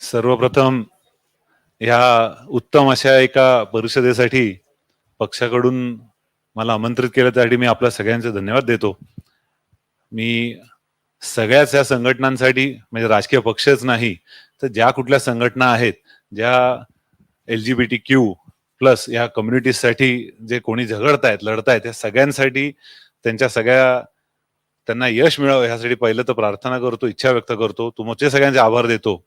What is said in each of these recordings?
सर्वप्रथम ह्या उत्तम अशा एका परिषदेसाठी पक्षाकडून मला आमंत्रित केलं त्यासाठी मी आपल्या सगळ्यांचे धन्यवाद देतो. मी सगळ्याच या संघटनांसाठी म्हणजे राजकीय पक्षच नाही तर ज्या कुठल्या संघटना आहेत ज्या L G B T Q plus या कम्युनिटीजसाठी जे कोणी झगडतायत लढतायत त्या सगळ्यांसाठी त्यांच्या सगळ्या त्यांना यश मिळावं ह्यासाठी पहिलं तर प्रार्थना करतो इच्छा व्यक्त करतो तुमचे सगळ्यांचे आभार देतो.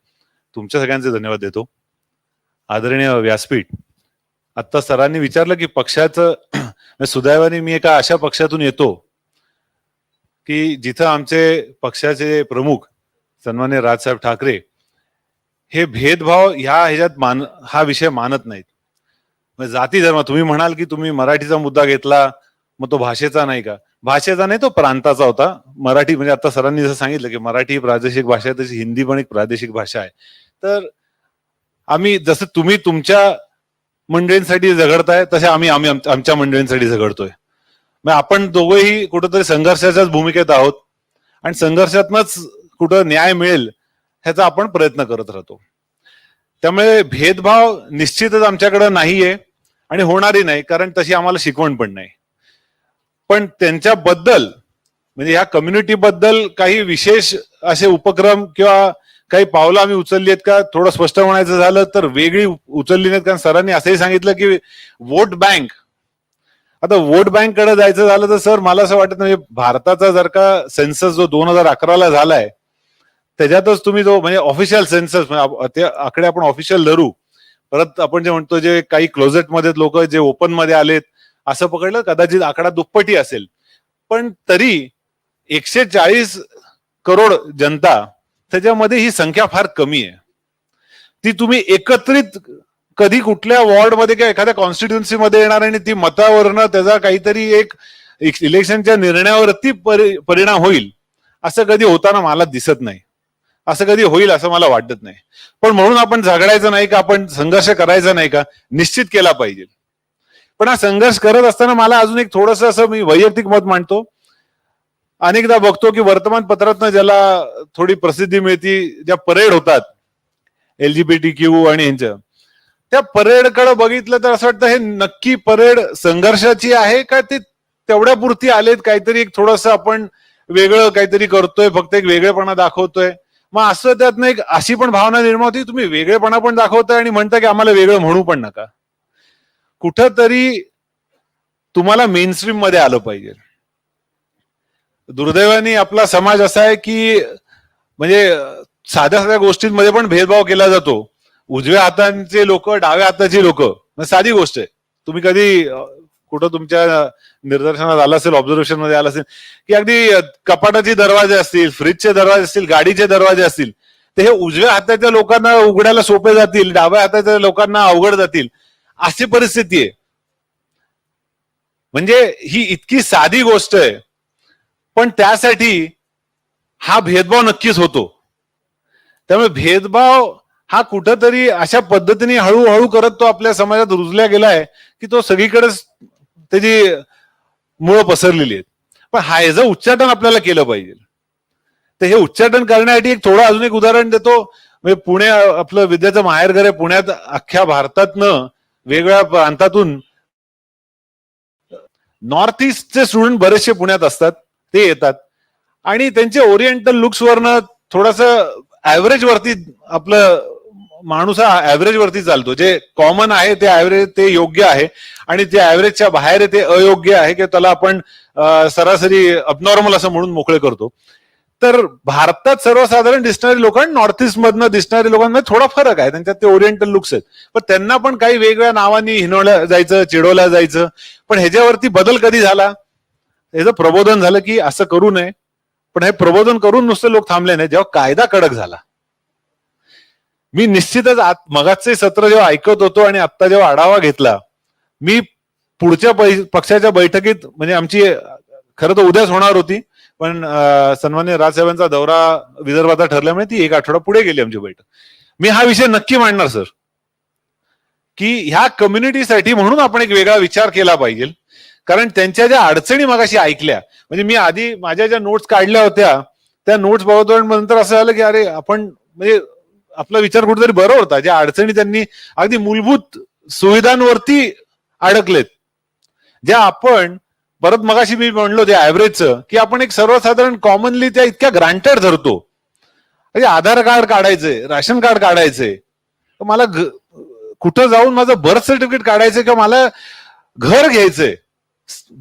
तुमच्या सगळ्यांचे धन्यवाद देतो. आदरणीय व्यासपीठ आता सरांनी विचारलं की पक्षाचं म्हणजे सुदैवाने मी एका अशा पक्षातून येतो की जिथं आमचे पक्षाचे प्रमुख सन्मान्य राजसाहेब ठाकरे हे भेदभाव ह्या ह्याच्यात मान हा विषय मानत नाहीत. म्हणजे जाती धर्म तुम्ही म्हणाल की तुम्ही मराठीचा मुद्दा घेतला मग तो भाषेचा नाही का? भाषेचा नाही तो प्रांताचा होता. मराठी म्हणजे आता सरांनी जसं सांगितलं की मराठी प्रादेशिक भाषा आहे तशी हिंदी पण एक प्रादेशिक भाषा आहे. तर आम्ही जसं तुम्ही तुमच्या मंडळींसाठी झगडताय तसे आम्ही आम्ही आमच्या मंडळींसाठी झगडतोय. मग आपण दोघंही कुठंतरी संघर्षाच्याच भूमिकेत आहोत आणि संघर्षातनच कुठं न्याय मिळेल ह्याचा आपण प्रयत्न करत राहतो. त्यामुळे भेदभाव निश्चितच आमच्याकडे नाहीये आणि होणारही नाही कारण तशी आम्हाला शिकवण पण नाही. पण त्यांच्याबद्दल म्हणजे ह्या कम्युनिटी बद्दल काही विशेष असे उपक्रम किंवा काही पावलं आम्ही उचलली आहेत का? थोडं स्पष्ट म्हणायचं झालं तर वेगळी उचलली नाहीत कारण सरांनी असंही सांगितलं की वोट बँक. आता वोट बँककडे जायचं झालं तर सर मला असं वाटत नाही. म्हणजे भारताचा जर का सेन्सस जो दोन हजार अकराला झालाय त्याच्यातच तुम्ही जो म्हणजे ऑफिशियल सेन्सस म्हणजे ते आकडे आपण ऑफिशियल धरू. परत आपण जे म्हणतो जे काही क्लोजेटमध्ये लोक जे ओपनमध्ये आलेत असं पकडलं कदाचित आकडा दुप्पटी असेल. पण तरी एकशे चाळीस करोड जनता त्याच्यामध्ये ही संख्या फार कमी आहे. ती तुम्ही एकत्रित कधी कुठल्या वॉर्डमध्ये किंवा एखाद्या कॉन्स्टिट्युन्सीमध्ये येणार आणि ती मतावरनं त्याचा काहीतरी एक इलेक्शनच्या निर्णयावरती परि- परिणाम होईल असं कधी होताना मला दिसत नाही. असं कधी होईल असं मला वाटत नाही. पण म्हणून आपण झगडायचं नाही का आपण संघर्ष करायचा नाही का निश्चित केला पाहिजे. पण हा संघर्ष करत असताना मला अजून एक थोडस असं मी वैयक्तिक मत मांडतो अनेकदा बघतो की वर्तमानपत्रातनं ज्याला थोडी प्रसिद्धी मिळती ज्या परेड होतात एलजीबीटी क्यू आणि यांच्या त्या परेडकडे बघितलं तर असं वाटतं हे नक्की परेड संघर्षाची आहे का ते तेवढ्या पुरती आलेत? काहीतरी एक थोडस आपण वेगळं काहीतरी करतोय फक्त एक वेगळेपणा दाखवतोय. मग असं त्यातनं एक अशी पण भावना निर्माण होती तुम्ही वेगळेपणा पण दाखवताय आणि म्हणता की आम्हाला वेगळं म्हणू पण नका. कुठंतरी तुम्हाला मेनस्ट्रीममध्ये आलं पाहिजे. दुर्दैवाने आपला समाज असा आहे की म्हणजे साध्या साध्या गोष्टींमध्ये पण भेदभाव केला जातो. उजव्या हातांचे लोक डाव्या हाताची लोक साधी गोष्ट आहे. तुम्ही कधी कुठं तुमच्या निदर्शनात आलं असेल ऑब्झर्वेशनमध्ये आलं असेल की अगदी कपाटाचे दरवाजे असतील फ्रीजचे दरवाजे असतील गाडीचे दरवाजे असतील ते हे उजव्या हाताच्या लोकांना उघडायला सोपे जातील डाव्या हाताच्या लोकांना अवघड जातील अशी परिस्थिती आहे. म्हणजे ही इतकी साधी गोष्ट आहे. पण त्यासाठी हा भेदभाव नक्कीच होतो. त्यामुळे भेदभाव हा कुठंतरी अशा पद्धतीने हळूहळू करत तो आपल्या समाजात रुजल्या गेलाय की तो सगळीकडेच त्याची मुळं पसरलेली आहेत. पण हा याचं उच्चाटन आपल्याला केलं पाहिजे. तर हे उच्चाटन करण्यासाठी एक थोडं अजून एक उदाहरण देतो. म्हणजे पुणे आपलं विद्याचं माहेरघर आहे पुण्यात अख्ख्या भारतातनं वेगळ्या प्रांतातून नॉर्थ ईस्टचे स्टुडंट बरेचसे पुण्यात असतात. ते येतात. आणि त्यांचे ओरिएंटल लुक्स वरनं थोडस ऍव्हरेज वरती आपलं माणूस हा ऍव्हरेज वरती चालतो. जे कॉमन आहे ते ऍव्हरेज ते योग्य आहे. आणि जे ऍव्हरेजच्या बाहेर ते अयोग्य आहे की त्याला आपण सरासरी अबनॉर्मल असं म्हणून मोकळे करतो. तर भारतात सर्वसाधारण दिसणारी लोक आणि नॉर्थ ईस्ट मधनं दिसणारी लोकांमध्ये थोडा फरक आहे. त्यांच्यात ते ओरिएंटल लुक्स आहेत. पण त्यांना पण काही वेगवेगळ्या नावांनी हिनवल्या जायचं चिडवल्या जायचं. पण ह्याच्यावरती बदल कधी झाला? याचं प्रबोधन झालं की असं करू नये. पण हे प्रबोधन करून नुसते लोक थांबले नाही जेव्हा कायदा कडक झाला. मी निश्चितच आत मगाचे सत्र जेव्हा ऐकत होतो आणि आता जेव्हा आढावा घेतला मी पुढच्या पक्षाच्या बैठकीत म्हणजे आमची खरं तर उद्याच होणार होती पण सन्मान्य राजसाहेबांचा दौरा विदर्भाचा ठरल्यामुळे ती एक आठवडा पुढे गेली आमची बैठक. मी हा विषय नक्की मांडणार सर. की ह्या कम्युनिटीसाठी म्हणून आपण एक वेगळा विचार केला पाहिजे. कारण त्यांच्या ज्या अडचणी मगाशी ऐकल्या म्हणजे मी आधी माझ्या ज्या नोट्स काढल्या होत्या त्या नोट्स बघतो आणि नंतर असं झालं की अरे आपण म्हणजे आपला विचार कुठेतरी बरं होता. ज्या अडचणी त्यांनी अगदी मूलभूत सुविधांवरती अडकलेत. ज्या आपण परत मगाशी मी म्हणलो ते ऍव्हरेजचं की आपण एक सर्वसाधारण कॉमनली त्या इतक्या ग्रांटेड धरतो. म्हणजे आधार कार्ड काढायचंय राशन कार्ड काढायचंय मला कुठं जाऊन माझं बर्थ सर्टिफिकेट काढायचंय किंवा मला घर घ्यायचंय.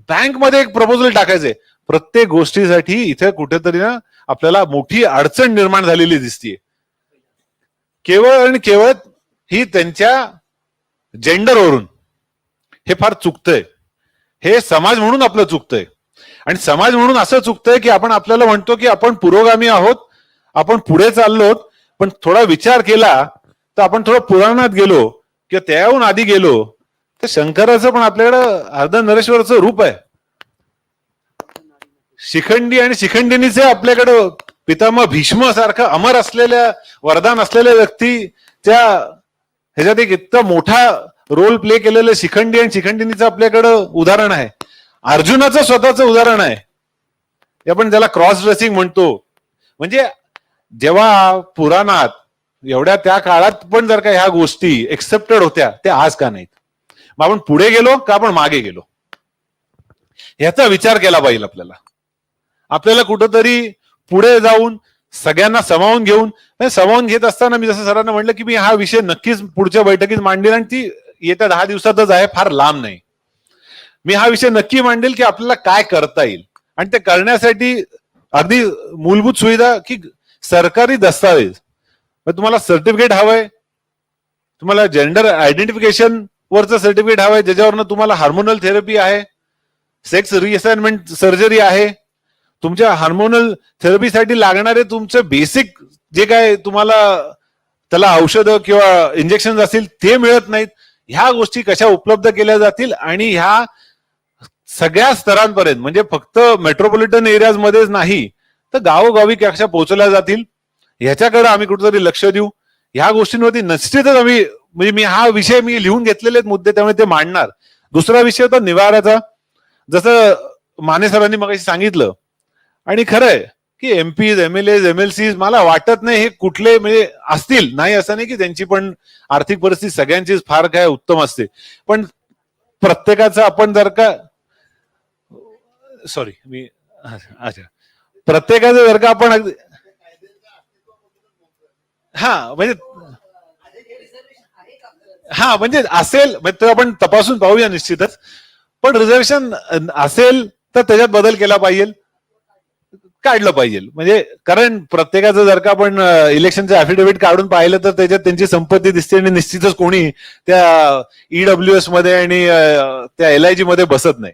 बँकमध्ये एक प्रपोजल टाकायचंय. प्रत्येक गोष्टीसाठी इथे कुठेतरी ना आपल्याला मोठी अडचण निर्माण झालेली दिसतीये. केवळ आणि केवळ ही त्यांच्या जेंडरवरून हे फार चुकतंय. हे समाज म्हणून आपलं चुकतंय. आणि समाज म्हणून असं चुकतंय की आपण आपल्याला म्हणतो की आपण पुरोगामी आहोत आपण पुढे चाललो पण थोडा विचार केला तर आपण थोडं पुराणात गेलो किंवा त्याहून आधी गेलो तर शंकराचं पण आपल्याकडं अर्ध नरेश्वरचं रूप आहे. शिखंडी आणि शिखंडिनीचे आपल्याकडं पितामह भीष्म सारखं अमर असलेल्या वरदान असलेल्या व्यक्ती त्या ह्याच्यात एक इतका मोठा रोल प्ले केलेलं शिखंडी आणि शिखंडिनीचं आपल्याकडं उदाहरण आहे. अर्जुनाचं स्वतःचं उदाहरण आहे. आपण ज्याला क्रॉस ड्रेसिंग म्हणतो. म्हणजे जेव्हा पुराणात एवढ्या त्या काळात पण जर का ह्या गोष्टी एक्सेप्टेड होत्या त्या आज का नाहीत? मग आपण पुढे गेलो का आपण मागे गेलो? ह्याचा विचार केला पाहिजे आपल्याला. आपल्याला कुठंतरी पुढे जाऊन सगळ्यांना समावून घेऊन म्हणजे समावून घेत असताना मी जसं सरांना म्हटलं की मी हा विषय नक्कीच पुढच्या बैठकीत मांडेल आणि ती येत्या दहा दिवसातच आहे फार लांब नाही. मी हा विषय नक्की मांडेल की आपल्याला काय करता येईल. आणि ते करण्यासाठी अगदी मूलभूत सुविधा की सरकारी दस्तावेज. मग तुम्हाला सर्टिफिकेट हवंय. तुम्हाला जेंडर आयडेंटिफिकेशन वरचं सर्टिफिकेट हवं आहे ज्याच्यावरनं तुम्हाला हार्मोनल थेरपी आहे सेक्स रिअसाइनमेंट सर्जरी आहे. तुमच्या हार्मोनल थेरपीसाठी लागणारे तुमचे बेसिक जे काय तुम्हाला त्याला औषधं किंवा इंजेक्शन असतील ते मिळत नाहीत. ह्या गोष्टी कशा उपलब्ध केल्या जातील आणि ह्या सगळ्या स्तरांपर्यंत म्हणजे फक्त मेट्रोपॉलिटन एरियाज मध्येच नाही तर गावोगावी कशा पोहोचल्या जातील ह्याच्याकडे आम्ही कुठेतरी लक्ष देऊ. ह्या गोष्टींवरती निश्चितच आम्ही म्हणजे मी हा विषय मी लिहून घेतलेले आहेत मुद्दे त्यामुळे ते मांडणार. दुसरा विषय होता निवाराचा. जसं माने सरांनी मग सांगितलं. आणि खरंय की MPs M L M L मला वाटत नाही हे कुठले म्हणजे असतील. नाही असं नाही की त्यांची पण आर्थिक परिस्थिती सगळ्यांचीच फार काय उत्तम असते. पण प्रत्येकाचं आपण जर का सॉरी मी अच्छा. प्रत्येकाचं जर का आपण अगदी हा म्हणजे हा म्हणजे असेल म्हणजे तो आपण तपासून पाहूया निश्चितच. पण रिझर्वेशन असेल तर त्याच्यात बदल केला पाहिजे. काढलं पाहिजे. म्हणजे कारण प्रत्येकाचं जर का आपण इलेक्शनचं अफिडेव्हिट काढून पाहिलं तर त्याच्यात त्यांची संपत्ती दिसते आणि निश्चितच कोणी त्या ईडब्ल्यू एसमध्ये आणि त्या एल आय जी मध्ये बसत नाही.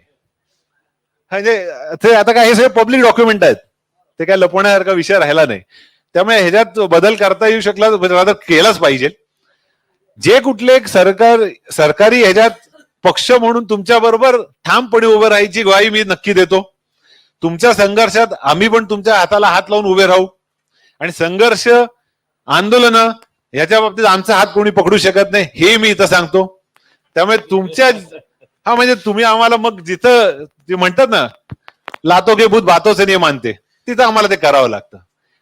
म्हणजे ते आता काय हे सगळे पब्लिक डॉक्युमेंट आहेत. ते काय लपवण्यासारखा विषय राहिला नाही. त्यामुळे ह्याच्यात बदल करता येऊ शकला केलाच पाहिजे. जे कुठले सरकार सरकारी ह्याच्यात पक्ष म्हणून तुमच्या बरोबर ठामपणे उभं राहायची ग्वाही मी नक्की देतो. तुमच्या संघर्षात आम्ही पण तुमच्या हाताला हात लावून उभे राहू. आणि संघर्ष आंदोलन याच्या बाबतीत आमचा हात कोणी पकडू शकत नाही हे मी इथं सांगतो. त्यामुळे तुमच्या हा म्हणजे तुम्ही आम्हाला मग जिथं ते म्हणतात ना लातो के भूत बातोच नाही मानते तिथं आम्हाला ते करावं लागतं.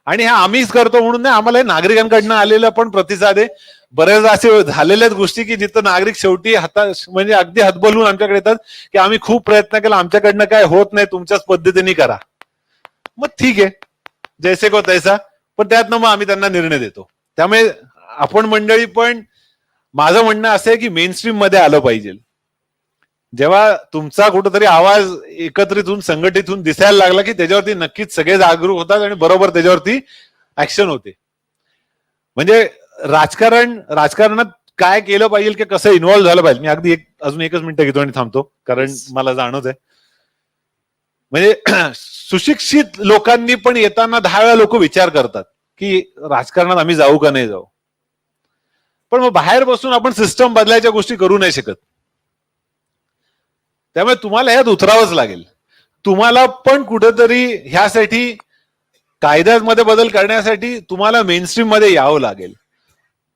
आणि हा आम्हीच करतो म्हणून नाही आम्हाला नागरिकांकडनं आलेला पण प्रतिसाद आहे. बऱ्याचदा असे झालेल्या गोष्टी की जिथं नागरिक शेवटी हाता म्हणजे अगदी हातबलून आमच्याकडे येतात की आम्ही खूप प्रयत्न केला आमच्याकडनं काय होत नाही तुमच्याच पद्धतीने करा. मग ठीक आहे. जैसे को तैसा. पण त्यातनं मग आम्ही त्यांना निर्णय देतो. त्यामुळे आपण मंडळी पण माझं म्हणणं असं आहे की मेन स्ट्रीममध्ये आलं पाहिजे. जेव्हा तुमचा कुठंतरी आवाज एकत्रित होऊन संघटित होऊन दिसायला लागला की त्याच्यावरती नक्कीच सगळे जागरूक होतात आणि बरोबर त्याच्यावरती ऍक्शन होते. म्हणजे राजकारण राजकारणात काय केलं पाहिजे की कसं इन्व्हॉल्व्ह झालं पाहिजे? मी अगदी एक अजून एकच मिनिटं घेतो आणि थांबतो कारण मला जाणवत आहे. म्हणजे सुशिक्षित लोकांनी पण येताना दहा वेळा लोक विचार करतात की राजकारणात आम्ही जाऊ का नाही जाऊ? पण मग बाहेर बसून आपण सिस्टम बदलायच्या गोष्टी करू नाही शकत. त्यामुळे तुम्हाला ह्यात उतरावंच लागेल. तुम्हाला पण कुठेतरी ह्यासाठी कायद्यामध्ये बदल करण्यासाठी तुम्हाला मेनस्ट्रीममध्ये यावं लागेल.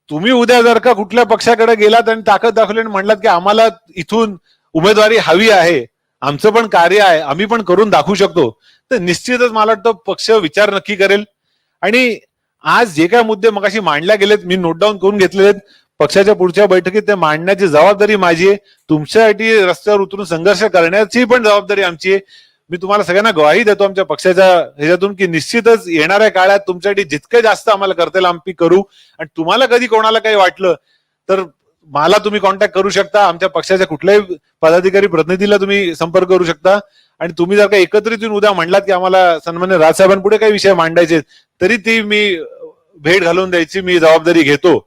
तुम्ही उद्या जर का कुठल्या पक्षाकडे गेलात आणि ताकद दाखवली आणि म्हणलात की आम्हाला इथून उमेदवारी हवी आहे आमचं पण कार्य आहे आम्ही पण करून दाखवू शकतो तर निश्चितच मला वाटतं पक्ष विचार नक्की करेल. आणि आज जे काय मुद्दे मगाशी मांडल्या गेलेत मी नोट डाऊन करून घेतलेले आहेत. पक्षाच्या पुढच्या बैठकीत ते मांडण्याची जबाबदारी माझी आहे. तुमच्यासाठी रस्त्यावर उतरून संघर्ष करण्याची पण जबाबदारी आमची आहे. मी तुम्हाला सगळ्यांना ग्वाही देतो आमच्या पक्षाच्या ह्याच्यातून की निश्चितच येणाऱ्या काळात तुमच्यासाठी जितकं जास्त आम्हाला करता येईल आम्ही करू. आणि तुम्हाला कधी कोणाला काही वाटलं तर मला तुम्ही कॉन्टॅक्ट करू शकता. आमच्या पक्षाच्या कुठल्याही पदाधिकारी प्रतिनिधीला तुम्ही संपर्क करू शकता. आणि तुम्ही जर का एकत्रित येऊन उद्या म्हणलात की आम्हाला सन्मान्य राजसाहेबांपुढे काही विषय मांडायचे तरी ती मी भेट घालून द्यायची मी जबाबदारी घेतो.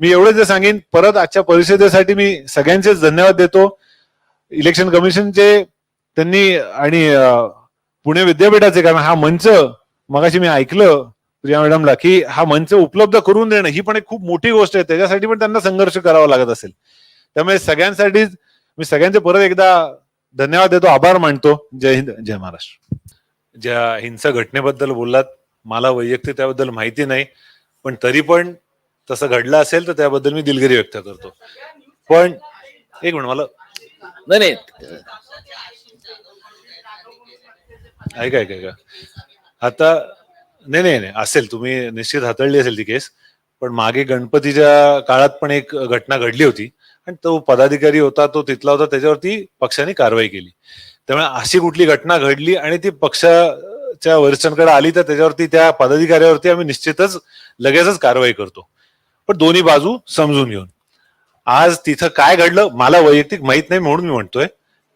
मी एवढंच जे सांगेन परत आजच्या परिषदेसाठी मी सगळ्यांचेच धन्यवाद देतो. इलेक्शन कमिशनचे त्यांनी आणि पुणे विद्यापीठाचे कारण हा मंच मगाशी मी ऐकलं प्रिया मॅडमला की हा मंच उपलब्ध करून देणं ही पण एक खूप मोठी गोष्ट आहे. त्याच्यासाठी पण त्यांना संघर्ष करावा लागत असेल. त्यामुळे सगळ्यांसाठीच मी सगळ्यांचे परत एकदा धन्यवाद देतो आभार मानतो. जय हिंद जय महाराष्ट्र. ज्या हिंसा घटनेबद्दल बोललात मला वैयक्तिक त्याबद्दल माहिती नाही पण तरी पण तसं घडलं असेल तर त्याबद्दल मी दिलगिरी व्यक्त करतो. पण एक मिनिट मला नाही नाही. ऐका ऐका ऐका. आता नाही नाही नाही. असेल तुम्ही निश्चित हाताळली असेल ती केस. पण मागे गणपतीच्या काळात पण एक घटना घडली होती. आणि तो पदाधिकारी होता तो तिथला होता त्याच्यावरती पक्षाने कारवाई केली. त्यामुळे अशी कुठली घटना घडली आणि ती पक्षाच्या वरिष्ठांकडे आली तर त्याच्यावरती त्या पदाधिकाऱ्यावरती आम्ही निश्चितच लगेचच कारवाई करतो. पण दोन्ही बाजू समजून घेऊन. आज तिथं काय घडलं मला वैयक्तिक माहीत नाही म्हणून मी म्हणतोय.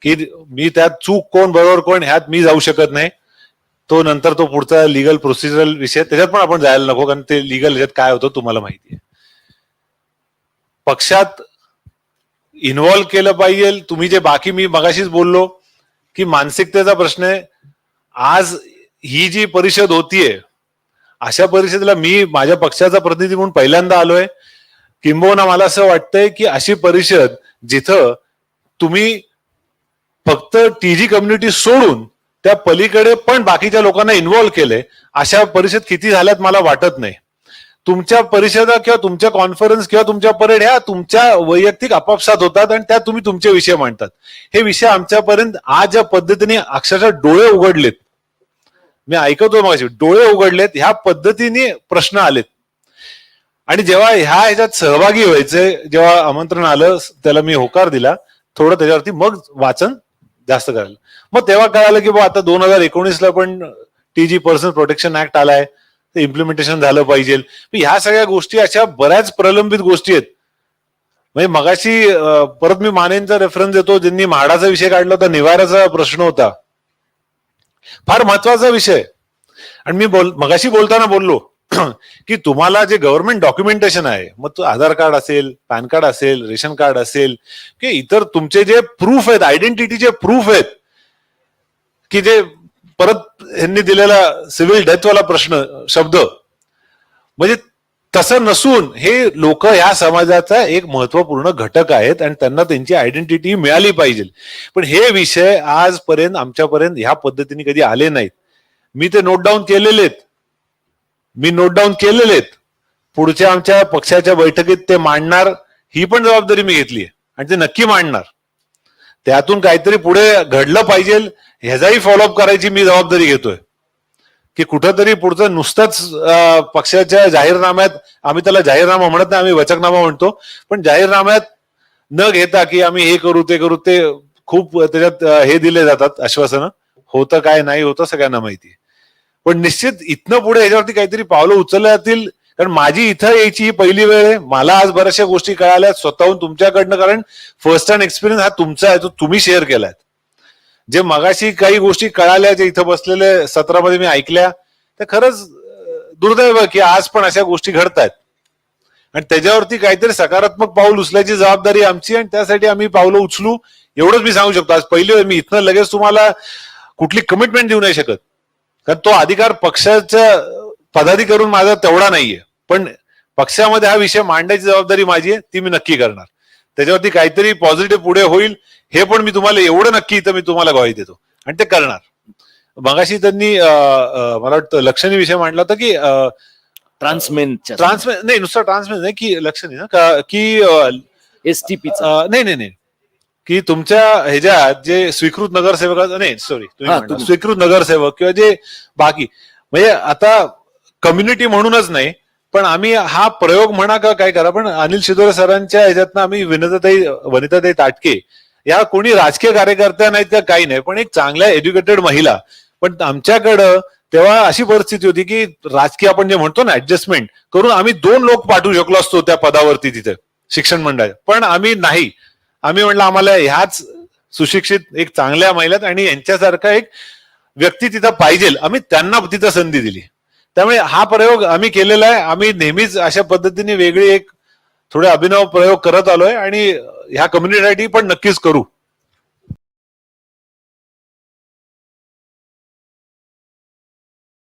की मी त्यात चूक कोण बरोबर कोण ह्यात मी जाऊ शकत नाही. तो नंतर तो पुढचा लिगल प्रोसिजरल विषय त्याच्यात पण आपण जायला नको कारण ते लिगल ह्याच्यात काय होतं तुम्हाला माहिती आहे पक्षात इन्व्हॉल्व केलं पाहिजे. तुम्ही जे बाकी मी मगाशीच बोललो की मानसिकतेचा प्रश्न आहे. आज ही जी परिषद होतीये अशा परिषदेला मी माझ्या पक्षाचा प्रतिनिधी म्हणून पहिल्यांदा आलोय. किंबहुना मला असं वाटतंय की अशी परिषद जिथं तुम्ही फक्त टीजी कम्युनिटी सोडून त्या पलीकडे पण बाकीच्या लोकांना इन्व्हॉल्व केले अशा परिषद किती झाल्यात मला वाटत नाही. तुमच्या परिषदा किंवा तुमच्या कॉन्फरन्स किंवा तुमच्या परेड ह्या तुमच्या वैयक्तिक आपापसात होतात आणि त्या तुम्ही तुमचे विषय मांडतात. हे विषय आमच्यापर्यंत आज ज्या पद्धतीने अक्षरशः डोळे उघडलेत. मी ऐकतो मग डोळे उघडलेत ह्या पद्धतीने प्रश्न आलेत. आणि जेव्हा ह्या ह्याच्यात सहभागी व्हायचे जेव्हा आमंत्रण आलं त्याला मी होकार दिला थोडं त्याच्यावरती मग वाचन जास्त करायला मग तेव्हा कळालं की बा आता दोन हजार एकोणीसला पण टीजी पर्सनल प्रोटेक्शन ऍक्ट आलाय ते इम्प्लिमेंटेशन झालं पाहिजे. ह्या सगळ्या गोष्टी अशा बऱ्याच प्रलंबित गोष्टी आहेत. म्हणजे मगाशी परत मी मानेंचा रेफरन्स देतो. ज्यांनी म्हाडाचा विषय काढला होता निवाराचा प्रश्न होता. फार महत्त्वाचा विषय. आणि मी बोल मगाशी बोलताना बोललो की तुम्हाला जे गव्हर्नमेंट डॉक्युमेंटेशन आहे मग तो आधार कार्ड असेल पॅन कार्ड असेल रेशन कार्ड असेल की इतर तुमचे जे प्रूफ आहेत आयडेंटिटीचे प्रूफ आहेत की जे परत यांनी दिलेला सिव्हिल डेथवाला प्रश्न शब्द म्हणजे तसं नसून हे लोक या समाजाचा एक महत्त्वपूर्ण घटक आहेत आणि त्यांना त्यांची आयडेंटिटी मिळाली पाहिजे. पण हे विषय आजपर्यंत आमच्यापर्यंत ह्या पद्धतीने कधी आले नाहीत. मी ते नोट डाऊन केलेले आहेत मी नोट डाऊन केलेले आहेत. पुढच्या आमच्या पक्षाच्या बैठकीत ते मांडणार ही पण जबाबदारी मी घेतली आहे. आणि ते नक्की मांडणार. त्यातून काहीतरी पुढे घडलं पाहिजे ह्याचाही फॉलोअप करायची मी जबाबदारी घेतोय. की कुठंतरी पुढचं नुसतंच पक्षाच्या जाहीरनाम्यात आम्ही त्याला जाहीरनामा म्हणत नाही आम्ही वचकनामा म्हणतो. पण जाहीरनाम्यात न घेता की आम्ही हे करू ते करू ते खूप त्याच्यात हे दिले जातात आश्वासनं. होतं काय नाही होतं सगळ्यांना माहिती आहे. पण निश्चित इथनं पुढे ह्याच्यावरती काहीतरी पावलं उचलल्या जातील. कारण माझी इथं यायची ही पहिली वेळ आहे. मला आज बऱ्याचशा गोष्टी कळाल्या स्वतःहून तुमच्याकडनं. कारण फर्स्ट हँड एक्सपिरियन्स हा तुमचा आहे तो तुम्ही शेअर केलाय. जे मगाशी काही गोष्टी कळाल्या जे इथं बसलेले सत्रामध्ये मी ऐकल्या त्या खरंच दुर्दैव की आज पण अशा गोष्टी घडतायत. आणि त्याच्यावरती काहीतरी सकारात्मक पाऊल उचलायची जबाबदारी आमची आणि त्यासाठी आम्ही पावलं उचलू. एवढंच मी सांगू शकतो. आज पहिली वेळ मी इथनं लगेच तुम्हाला कुठली कमिटमेंट देऊ नाही शकत. कारण तो अधिकार पक्षाच्या पदाधिकारून माझा तेवढा नाहीये. पण पक्षामध्ये हा विषय मांडायची जबाबदारी माझी आहे ती मी नक्की करणार. त्याच्यावरती काहीतरी पॉझिटिव्ह पुढे होईल हे पण मी तुम्हाला एवढं नक्की इथं मी तुम्हाला ग्वाही देतो. आणि ते करणार. मगाशी त्यांनी मला वाटतं लक्षणी विषय मांडला होता की ट्रान्समेनच्या ट्रान्समेट नाही नुसतं ट्रान्समेट नाही की लक्षणी ना का- अं, नाही नाही नाही. की तुमच्या ह्याच्यात जे स्वीकृत नगरसेवक नाही सॉरी तुम्ही. स्वीकृत नगरसेवक किंवा जे बाकी म्हणजे आता कम्युनिटी म्हणूनच नाही पण आम्ही हा प्रयोग म्हणा का काय करा पण अनिल शिदोरे सरांच्या ह्याच्यातनं आम्ही विनताताई वनिताताई ताटके या कोणी राजकीय कार्यकर्त्या नाहीत का काही नाही पण एक चांगल्या एज्युकेटेड महिला. पण आमच्याकडं तेव्हा अशी परिस्थिती होती की राजकीय आपण जे म्हणतो ना ऍडजस्टमेंट करून आम्ही दोन लोक पाठवू शकलो असतो त्या पदावरती तिथे शिक्षण मंडळात. पण आम्ही नाही. आम्ही म्हणलं आम्हाला ह्याच सुशिक्षित एक चांगल्या महिलात आणि यांच्यासारखा एक व्यक्ती तिथं पाहिजे. आम्ही त्यांना तिथं संधी दिली. त्यामुळे हा प्रयोग आम्ही केलेला आहे. आम्ही नेहमीच अशा पद्धतीने वेगळी एक थोडे अभिनव प्रयोग करत आलोय आणि ह्या कम्युनिटीसाठी पण नक्कीच करू.